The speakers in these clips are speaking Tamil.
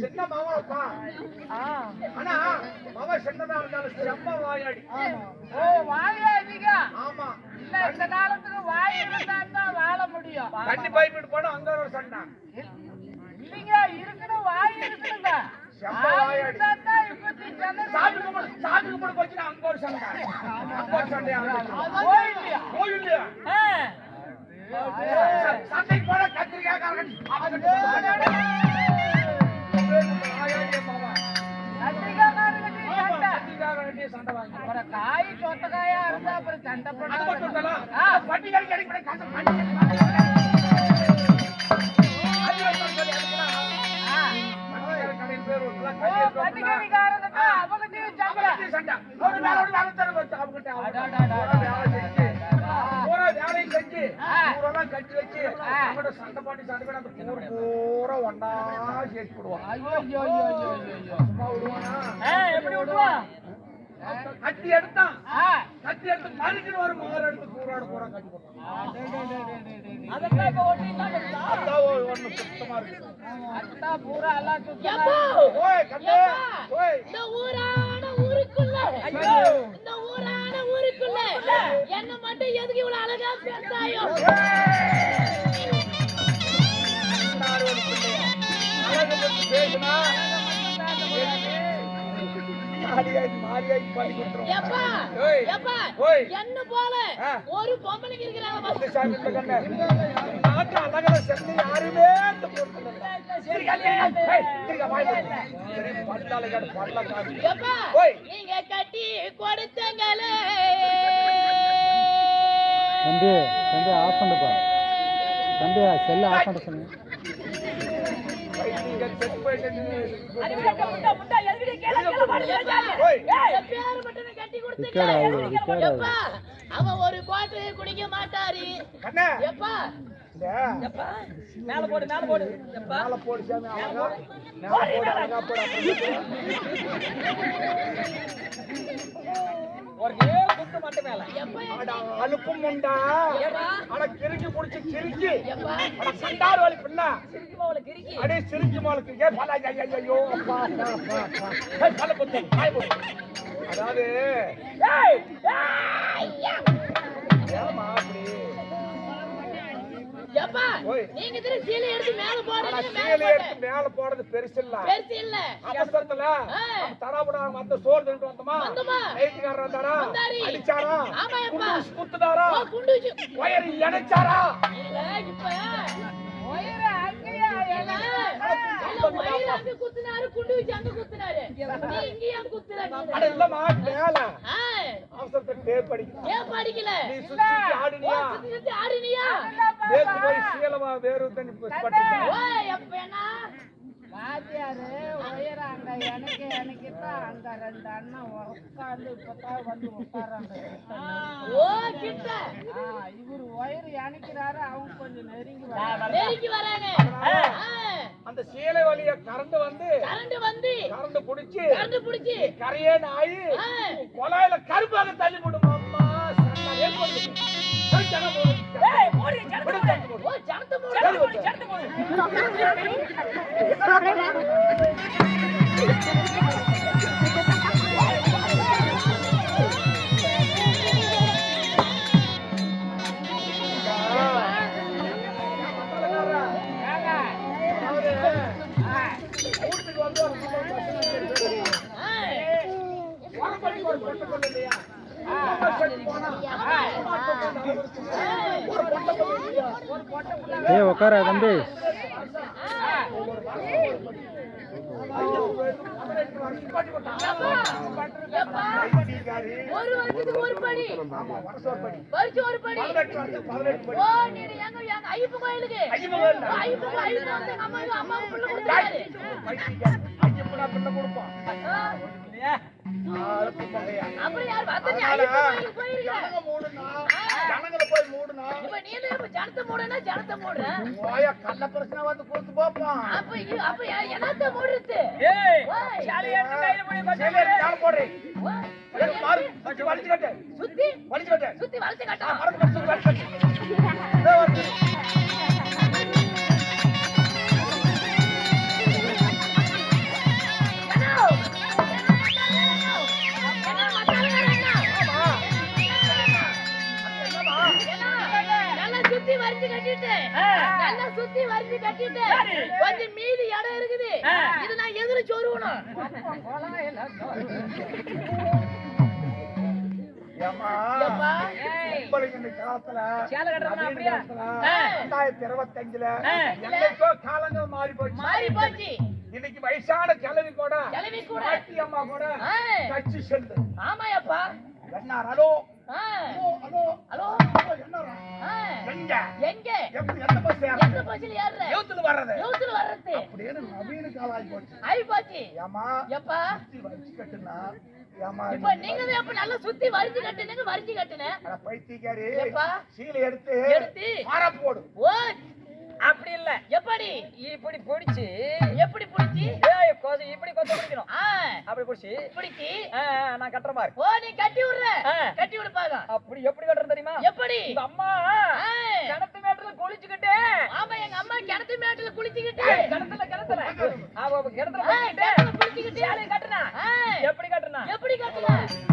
சின்ன மாவளப்பா ஆனா மவ சின்னதா இருந்தாலும் செம்ம வாயாடி ஓ வாயா அதிக ஆமா இல்ல. இந்த காலத்துக்கு வாய் இருந்தா வாழ முடியும் தண்ணி பைப்பிட்டு போனா அங்க ஒரு சண்டை இல்லைங்க இருக்கணும் வாய் இருக்கணுங்க செம்ம வாய் வாயாடி. இருந்தா தான் இப்பத்தி ஜனம் சாமி. கும்பிடு சாமி கும்பிடு போச்சுன்னா அங்க ஒரு சண்டை. அங்க ஒரு சண்டையா கோயில்லையா? கோயில்லையா ஆ. ச- சண்டைக்கு போனா கத்திரிக்காய் சண்டை. காய் சொத்த காயா இருந்தா அப்புறம் போட கட்டி வச்சு. அவங்ககிட்ட சண்டை போட்டு, சண்டை போட்டு அந்த பூர் பூரா ஒண்ணா சேர்த்து விடுவான். ஐயோ ஐயோ ஐயோ ஐயோ ஐயோ சும்மா விடுவானா? ஆ, எப்படி விட்டுருவான் கத்தி எடுத்தான் ஆ கத்தி எடுத்து மறுக்கிட்டு ஒரு மாறு எடுத்து பூராடு பூரா கட்டி போட்டான் அதெல்லாம் இப்ப ஒட்டிட்டாங்க அதான் ஒரு- ஒண்ணு சுத்தமா இருக்கு அதான் பூரா எல்லாம் எப்போ? சுத்தமா ஓய் கண்ணே ஓய் இந்த ஊரான ஊருக்குள்ள ஐயோ. இந்த ஊரான ஊருக்குள்ள என்ன மட்டும் எதுக்கு இவ்வளவு அழகா பேசாயோ பேசினா. என்ன போல. ஒரு பொம்பளைங்க இருக்கிறாங்க யாருமே. நீங்க கட்டி கொடுத்தங்களே. தம்பி தம்பி ஆஃப் பண்ணுப்பா. தம்பி செல்லை ஆஃப் பண்ண எப்பா அவன் ஒரு பாட்டு குடிக்க மாட்டாரு. எப்பா இந்த. மேல போடு மேல போடு. மேல போடு சாமி, அழகா. மேல போடு, அழகா போடு, ஒரே குத்து மட்டும் மேல. அலுப்பும் உண்டா அட கிறுக்கி புடிச்சு கிறுக்கி சண்டார் வலி பின்ன. அடே சிரிக்கு மாலுக்கு ஏ பல ஐயோ. பல புத்தி அதாவது அப்படி? எப்பா. நீங்க திரும்ப சீலை எடுத்து மேல போடுறீங்க சீலை எடுத்து மேல போடுறது பெருசு இல்ல பெருசு இல்ல அவசரத்துல ஆ. தடாபுடா வந்த சோறு வந்தோமா வந்தோமா. நைட்டுக்காரர் வந்தாரா. அடிச்சாரா ஆமா. குண்டு குத்துதாரா குண்டு வயர் இணைச்சாரா இல்ல இப்ப குத்துனாரு குண்டு வச்சு அங்க குத்துனாரு? இங்கேயும் குத்துறாங்க ஆடுனியா? வேறு தண்ணி வாத்தியாரு உயிரை அங்க எனக்கு எனக்கு தான் அங்க ரெண்டு அண்ணன் உட்காந்து இப்பதான் வந்து உட்காராங்க இவரு உயிர் இணைக்கிறாரு அவங்க கொஞ்சம் நெருங்கி நெருங்கி வராங்க. அந்த சீலை வழிய கரண்ட் வந்து கரண்ட் வந்து கரண்ட் புடிச்சு கரண்ட் புடிச்சு. கரையே நாயி ஆ, கொலாயில கருப்பாக தள்ளி போடும் ஏய் உட்கார தம்பி. ஒரு வருஷத்துக்கு ஒரு படி வருஷம் ஒரு படி பதினெட்டு வருஷம், பதினெட்டு படி. ஓ நீ எங்க எங்க ஐயப்ப கோயிலுக்கு வந்து அம்மா அம்மா புள்ள கொடுத்தாரு ஐடிக்காரி. ஐயப்பனா பிள்ளை கொடுப்பான். சுத்தி வலிச்சு கட்டு. சுத்தி வலிச்சு கட்டு. வரிஞ்சு கட்டிட்டு. நல்லா சுத்தி வரிஞ்சு கட்டிட்டு. கொஞ்சம் மீதி இடம் இருக்குது. இது நான் எதிர சொருவணும் இருபத்தஞ்சுல காலங்கள் மாறி போச்சு மாறி போச்சு இன்னைக்கு வயசான கிழவி கூட கிழவி கூட. பாட்டி அம்மா கூட. கட்சி செல்லு ஆமாயப்பா. என்ன. ஹலோ. எங்க? எங்க? எந்த பஸ் எந்த பஸ்ல ஏறுற? யூத்துல வர்றது. யூத்துல வர்றது. அப்படின்னு நவீன காலம் ஆகி போச்சு. ஆயி போச்சு ஏமா எப்பா? சுத்தி வச்சு கட்டுனா ஏமா இப்ப நீங்க எப்ப நல்லா சுத்தி வரிஞ்சு கட்டுனீங்க வரிஞ்சு கட்டுன. அட பைத்தியக்காரி. எப்பா? சீலை எடுத்து எடுத்து. போடு. ஓ அப்படி இல்ல. எப்படி? இப்படி பிடிச்சு. எப்படி புடிச்சு? ஏய், கொச- இப்படி கொத்த பிடிக்கணும். அப்படி பிடிச்சி. பிடிச்சி? நான் கட்டுற மாதிரி. ஓ நீ கட்டி விடுற. கட்டி விடு பாக்க அப்படி எப்படி கட்டுறது தெரியுமா? எப்படி? இந்த அம்மா. கிணத்து மேட்டுல குளிச்சுக்கிட்டு. ஆமா எங்க அம்மா கிணத்து மேட்டுல குளிச்சுக்கிட்டு. கிணத்துல கிணத்துல. அவ கிணத்துல குளிச்சுக்கிட்டு. கட்டுனா. எப்படி கட்டுனா? எப்படி கட்டுன?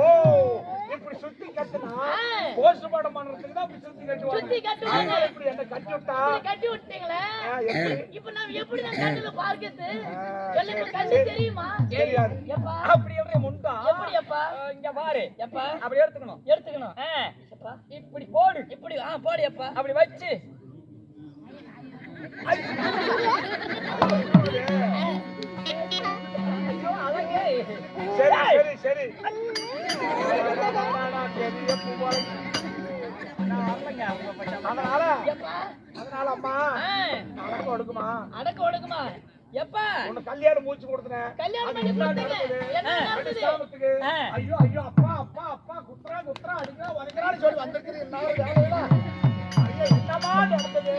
ஓ இப்படி சுத்தி கட்டுனா. போஸ்ட் மார்டம் பண்றதுக்கு தான் இப்படி சுத்தி கட்டுவாங்க. சுத்தி கட்டுவாங்க. இப்படி என்ன கட்டி விட்டா? கட்டி விட்டீங்களே? இப்ப நான் எப்படி நான் கண்ணுல பார்க்கிறது எனக்கு கண்ணு தெரியுமா? தெரியாது. அப்படி எப்படி முண்டா? எப்படி அப்பா இங்க பாரு. எப்பா? அப்படி எடுத்துக்கணும். எடுத்துக்கணும். இப்படி போடு. இப்படி ஆ போடு அப்படி வச்சு. அதனால அம்மா ஆ, அடக்கம் ஒடுக்குமா அடக்க ஒடுக்குமா எப்பா உன்னை கல்யாணம் மூச்சு கொடுத்தனேன் கல்யாணம் பண்ணி என்ன கொடுத்தீங்க. ஆ. ஐயோ ஐயோ அப்பா அப்பா அப்பா குத்துறா குத்துறா அடிக்கிறா உதைக்கிறான்னு சொல்லி வந்திருக்குது. என்ன என்னமா நடந்தது?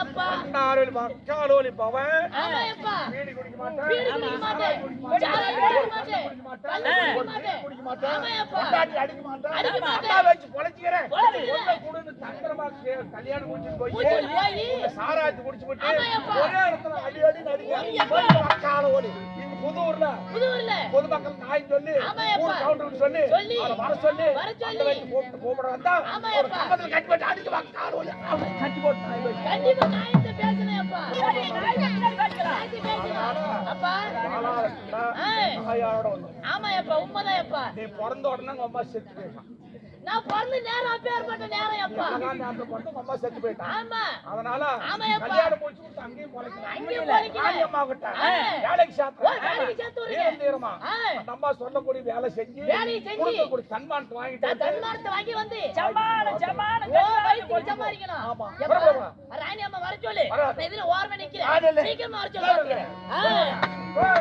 அண்ணாரோலி மக்காலோலி பவன் குடிக்க மாட்டேன். குடிக்க மாட்டேன். அடிக்க மாட்டேன். வச்சு பொழைச்சிக்கிறேன். கொடுன்னு தந்திரமா கல்யாணம் முடிச்சுட்டு போய் சாராயத்தை குடிச்சு அப்பா. ஒரே இடத்துல அடி அடி நடிக்க அப்பா. மக்காலோலி இந்த புதூர்ல. புதூர்ல. பொதுமக்கள் நாய் சொல்லி ஊர் அப்பா. கவுண்டருக்கு சொல்லி. அவரை வர சொல்லி. அந்த வரைக்கும் கூப்பிட்டு கூப்பிட வந்தா ஒரு. கம்பத்துல கட்டி போட்டு கட்டி போட்டு நாய் வச்சு. கண்டிப்பா அப்பா. அப்பா வந்து ஆமா அப்பா உண்மைதான் அப்பா நீ பிறந்த உடனே உங்க அம்மா செத்து போயிட்டான் நான் பிறந்த நேரம் அப்பேற்பட்ட நேரம் அப்பா பிறந்து உங்க அம்மா செத்து போயிட்டான் ஆமா அதனால ஆமா அப்பா. கல்யாணம் முடிச்சு கொடுத்து அங்கேயும் அங்கேயும் அம்மா கிட்ட. வேலைக்கு ஓ, வேலைக்கு சேர்த்து சாப்பிட்டு விடுங்க. தீரம் தீரமா ஏய். அந்த அம்மா சொல்லக்கூடிய வேலை செஞ்சு வேலையை செஞ்சு. கொடுக்கக்கூடிய சன்மானத்தை வாங்கிட்டு நான் தன்மானத்தை வாங்கி வந்து சம்பாதிக்கணும். ஆமா. ராணி அம்மா வர சொல்லு இதுல ஓரமா நிக்கிறேன். சீக்கிரமா வர சொல்லு.